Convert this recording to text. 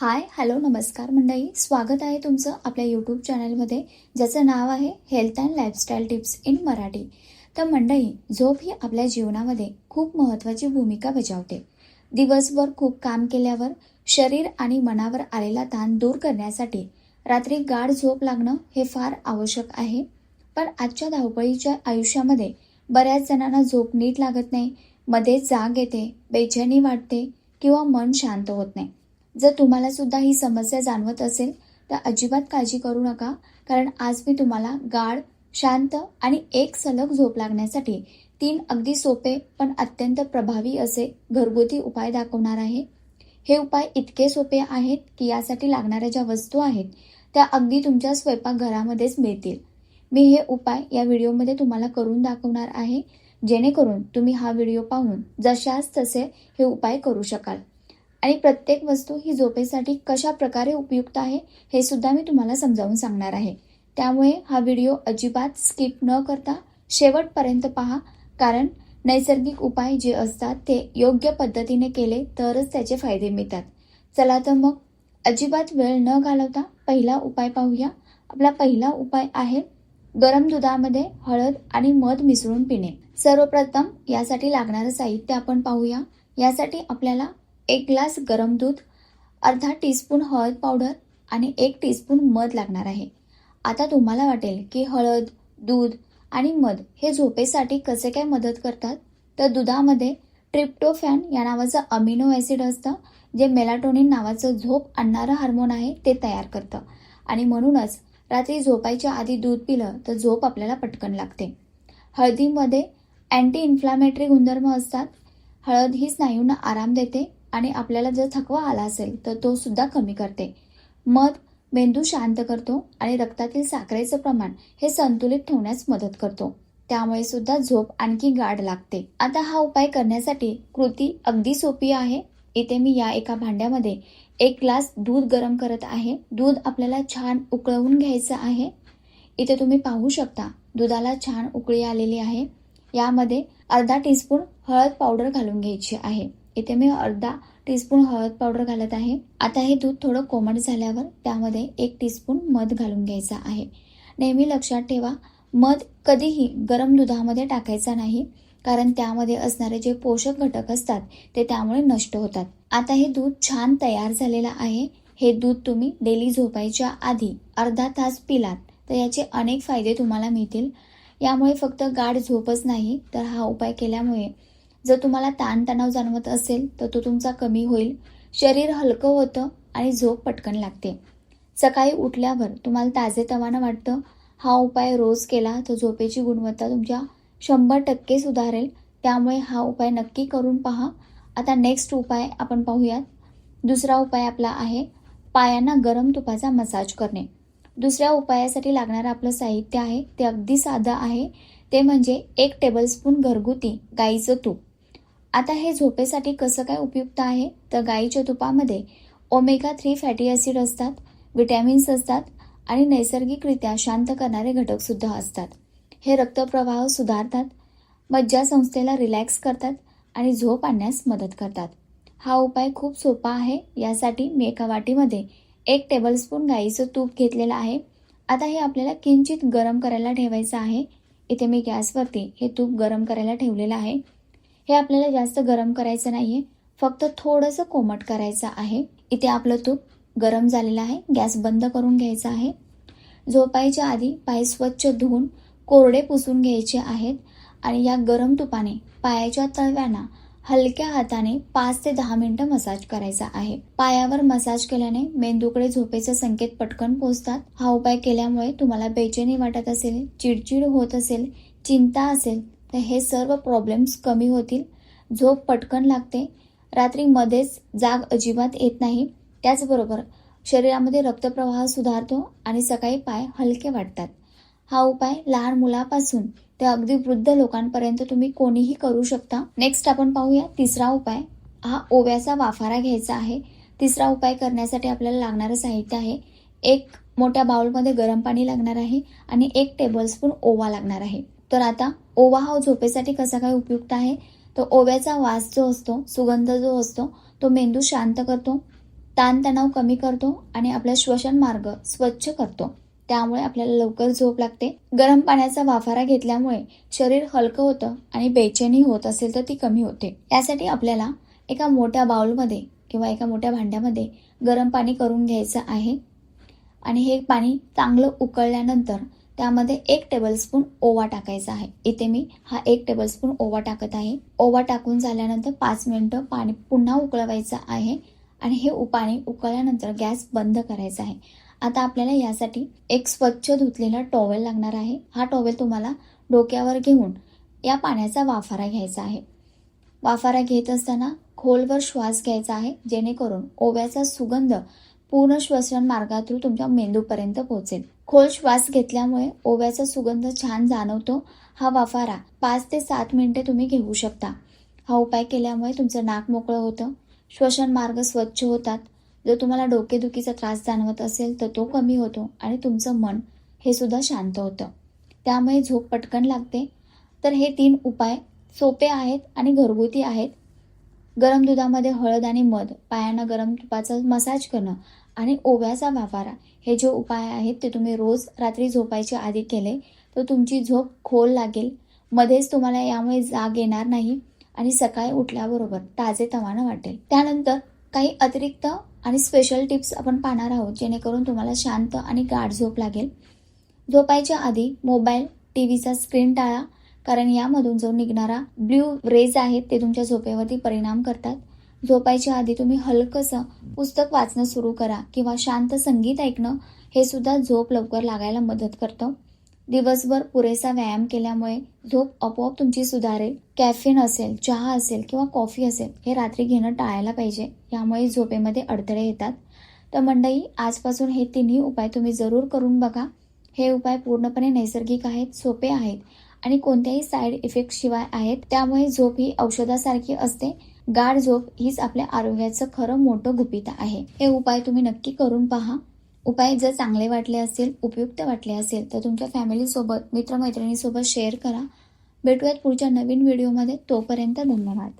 Hi hello नमस्कार मंडळी. स्वागत आहे तुमचं आपल्या यूट्यूब चॅनलमध्ये ज्याचं नाव आहे health and lifestyle tips in Marathi तर मंडळी झोप ही आपल्या जीवनामध्ये खूप महत्त्वाची भूमिका बजावते. दिवसभर खूप काम केल्यावर शरीर आणि मनावर आलेला ताण दूर करण्यासाठी रात्री गाढ झोप लागणं हे फार आवश्यक आहे. पण आजच्या धावपळीच्या आयुष्यामध्ये बऱ्याच जणांना झोप नीट लागत नाही मध्ये जाग येते बेचैनी वाटते किंवा मन शांत होत नाही. जर तुम्हाला सुद्धा ही समस्या जाणवत असेल तर अजिबात काळजी करू नका कारण आज मी तुम्हाला गाढ शांत आणि एक सलग झोप लागण्यासाठी तीन अगदी सोपे पण अत्यंत प्रभावी असे घरगुती उपाय दाखवणार आहे. हे उपाय इतके सोपे आहेत की यासाठी लागणाऱ्या ज्या वस्तू आहेत त्या अगदी तुमच्या स्वयंपाकघरामध्येच मिळतील. मी हे उपाय या व्हिडिओमध्ये तुम्हाला करून दाखवणार आहे जेणेकरून तुम्ही हा व्हिडिओ पाहून जशाच तसे हे उपाय करू शकाल. आणि प्रत्येक वस्तू ही झोपेसाठी कशा प्रकारे उपयुक्त आहे हे सुद्धा मी तुम्हाला समजावून सांगणार आहे. त्यामुळे हा व्हिडिओ अजिबात स्किप न करता शेवटपर्यंत पहा कारण नैसर्गिक उपाय जे असतात ते योग्य पद्धतीने केले तरच त्याचे फायदे मिळतात. चला तर मग अजिबात वेळ न घालवता पहिला उपाय पाहूया. आपला पहिला उपाय आहे गरम दुधामध्ये हळद आणि मध मिसळून पिणे. सर्वप्रथम यासाठी लागणारं साहित्य आपण पाहूया. यासाठी आपल्याला एक ग्लास गरम दूध अर्धा टीस्पून हळद पावडर आणि एक टीस्पून मध लागणार आहे. आता तुम्हाला वाटेल की हळद दूध आणि मध हे झोपेसाठी कसे काय मदत करतात? तर दुधामध्ये ट्रिप्टोफॅन या नावाचं अमिनो ॲसिड असतं जे मेलाटोनिन नावाचं झोप आणणारं हार्मोन आहे ते तयार करतं. आणि म्हणूनच रात्री झोपायच्या आधी दूध पिलं तर झोप आपल्याला पटकन लागते. हळदीमध्ये अँटी इन्फ्लामेटरी गुणधर्म असतात. हळद ही स्नायूंना आराम देते आणि आपल्याला जर थकवा आला असेल तर तो सुद्धा कमी करते. मध मेंदू शांत करतो आणि रक्तातील साखरेचं प्रमाण हे संतुलित ठेवण्यास मदत करतो. त्यामुळे सुद्धा झोप आणखी गाढ लागते. आता हा उपाय करण्यासाठी कृती अगदी सोपी आहे. इथे मी या एका भांड्यामध्ये एक ग्लास दूध गरम करत आहे. दूध आपल्याला छान उकळवून घ्यायचं आहे. इथे तुम्ही पाहू शकता दुधाला छान उकळी आलेली आहे. यामध्ये अर्धा टीस्पून हळद पावडर घालून घ्यायची आहे. इथे मी अर्धा टीस्पून हळद पावडर घालत आहे. आता हे दूध थोडं कोमट झाल्यावर त्यामध्ये एक टीस्पून मध घालून घ्यायचा आहे. नेहमी लक्षात ठेवा मध कधीही गरम दुधामध्ये टाकायचा नाही कारण त्यामध्ये असणारे जे पोषक घटक असतात ते त्यामुळे नष्ट होतात. आता हे दूध छान तयार झालेलं आहे. हे दूध तुम्ही डेली झोपायच्या आधी अर्धा तास पिलात तर याचे अनेक फायदे तुम्हाला मिळतील. यामुळे फक्त गाढ झोपच नाही तर हा उपाय केल्यामुळे जर तुम्हाला ताणतणाव जाणवत असेल तर तो तुमचा कमी होईल. शरीर हलकं होतं आणि झोप पटकन लागते. सकाळी उठल्यावर तुम्हाला ताजेतवानं वाटतं हा उपाय रोज केला तर झोपेची गुणवत्ता तुमच्या शंभर टक्के सुधारेल. त्यामुळे हा उपाय नक्की करून पहा. आता नेक्स्ट उपाय आपण पाहूयात. दुसरा उपाय आपला आहे पायांना गरम तुपाचा मसाज करणे. दुसऱ्या उपायासाठी लागणारं आपलं साहित्य आहे ते अगदी साधं आहे. ते म्हणजे एक टेबलस्पून घरगुती गाईचं तूप. आता हे झोपेसाठी कसं काय उपयुक्त आहे? तर गाईच्या तुपामध्ये ओमेगा थ्री फॅटी ॲसिड असतात विटॅमिन्स असतात आणि नैसर्गिकरित्या शांत करणारे घटकसुद्धा असतात. हे रक्तप्रवाह सुधारतात मज्जासंस्थेला रिलॅक्स करतात आणि झोप आणण्यास मदत करतात. हा उपाय खूप सोपा आहे यासाठी मी एका वाटीमध्ये एक टेबलस्पून गाईचं तूप घेतलेलं आहे. आता हे आपल्याला किंचित गरम करायला ठेवायचं आहे. इथे मी गॅसवरती हे तूप गरम करायला ठेवलेलं आहे. हे आपल्याला जास्त गरम करायचं नाही आहे फक्त थोडंसं कोमट करायचं आहे. इथे आपलं तूप गरम झालेलं आहे. गॅस बंद करून घ्यायचा आहे. झोपायच्या आधी पाय स्वच्छ धुवून कोरडे पुसून घ्यायचे आहेत. आणि या गरम तुपाने पायाच्या तळव्यांना हलक्या हाताने पाच ते दहा मिनिटं मसाज करायचा आहे. पायावर मसाज केल्याने मेंदूकडे झोपेचे संकेत पटकन पोहोचतात. हा उपाय केल्यामुळे तुम्हाला बेचैनी वाटत असेल चिडचिड होत असेल चिंता असेल तर हे सर्व प्रॉब्लेम्स कमी होतील. झोप पटकन लागते. रात्री मध्येच जाग अजिबात येत नाही. त्याचबरोबर शरीरामध्ये रक्तप्रवाह सुधारतो आणि सकाळी पाय हलके वाटतात. हा उपाय लहान मुलापासून ते अगदी वृद्ध लोकांपर्यंत तुम्ही कोणीही करू शकता. नेक्स्ट आपण पाहूया तिसरा उपाय. हा ओव्याचा वाफारा घ्यायचा आहे. तिसरा उपाय करण्यासाठी आपल्याला लागणारं साहित्य आहे. एक मोठ्या बाउलमध्ये गरम पाणी लागणार आहे आणि एक टेबलस्पून ओवा लागणार आहे. तर आता ओवा हा झोपेसाठी कसा काय उपयुक्त आहे? तर ओव्याचा वास जो असतो सुगंध जो असतो तो मेंदू शांत करतो ताणतणाव कमी करतो आणि आपला श्वसन मार्ग स्वच्छ करतो. त्यामुळे आपल्याला लवकर झोप लागते. गरम पाण्याचा वाफारा घेतल्यामुळे शरीर हलकं होतं आणि बेचैनी होत असेल तर ती कमी होते. यासाठी आपल्याला एका मोठ्या बाउलमध्ये किंवा एका मोठ्या भांड्यामध्ये गरम पाणी करून घ्यायचं आहे. आणि हे पाणी चांगलं उकळल्यानंतर त्यामध्ये एक टेबलस्पून ओवा टाकायचा आहे. इथे मी हा एक टेबलस्पून ओवा टाकत आहे. ओवा टाकून झाल्यानंतर पाच मिनटं पाणी पुन्हा उकळवायचं आहे आणि हे पाणी उकळल्यानंतर गॅस बंद करायचा आहे. आता आपल्याला यासाठी एक स्वच्छ धुतलेला टॉवेल लागणार आहे. हा टॉवेल तुम्हाला डोक्यावर घेऊन या पाण्याचा वाफारा घ्यायचा आहे. वाफारा घेत असताना खोलवर श्वास घ्यायचा आहे. जेणेकरून ओव्याचा सुगंध पूर्ण श्वसन मार्गातून तुमच्या मेंदूपर्यंत पोहोचेल. खोल श्वास घेतल्यामुळे ओव्याचा सुगंध छान जाणवतो. हा वाफारा पाच ते सात मिनिटे तुम्ही घेऊ शकता. हा उपाय केल्यामुळे तुमचं नाक मोकळं होतं. श्वसन मार्ग स्वच्छ होतात. जर तुम्हाला डोकेदुखीचा त्रास जाणवत असेल तर तो कमी होतो आणि तुमचं मन हे सुद्धा शांत होतं. त्यामुळे झोप पटकन लागते. तर हे तीन उपाय सोपे आहेत आणि घरगुती आहेत. गरम दुधामध्ये हळद आणि मध पायांना गरम तुपाचा मसाज करणं आणि ओव्याचा वाफारा. हे जे उपाय आहेत ते तुम्ही रोज रात्री झोपायच्या आधी केले तर तुमची झोप खोल लागेल. मध्येच तुम्हाला यामुळे जाग येणार नाही आणि सकाळी उठल्याबरोबर ताजेतवानं वाटेल. त्यानंतर काही अतिरिक्त आणि स्पेशल टिप्स आपण पाहणार आहोत जेणेकरून तुम्हाला शांत आणि गाढ झोप लागेल. झोपायच्या आधी मोबाईल टी व्हीचा स्क्रीन टाळा कारण यामधून जो निघणारा ब्ल्यू रेज आहेत ते तुमच्या झोपेवरती परिणाम करतात. झोपायच्या आधी तुम्ही हलकंसं पुस्तक वाचणं सुरू करा किंवा शांत संगीत ऐकणं हे सुद्धा झोप लवकर लागायला मदत करतं. दिवसभर पुरेसा व्यायाम केल्यामुळे झोप आपोआप तुमची सुधारेल. कॅफिन असेल चहा असेल किंवा कॉफी असेल हे रात्री घेणं टाळायला पाहिजे. यामुळे झोपेमध्ये अडथळे येतात. तर मंडई आजपासून हे तिन्ही उपाय तुम्ही जरूर करून बघा. हे उपाय पूर्णपणे नैसर्गिक आहेत सोपे आहेत. आणि कोणत्याही साईड इफेक्ट शिवाय आहेत. त्यामुळे झोप ही औषधासारखी असते. गाढ झोप हीच आपल्या आरोग्याचं खरं मोठं गुपित आहे. हे उपाय तुम्ही नक्की करून पहा. उपाय जर चांगले वाटले असतील उपयुक्त वाटले असेल तर तुमच्या फॅमिलीसोबत मित्रमैत्रिणीसोबत शेअर करा. भेटूयात पुढच्या नवीन व्हिडिओमध्ये तोपर्यंत धन्यवाद.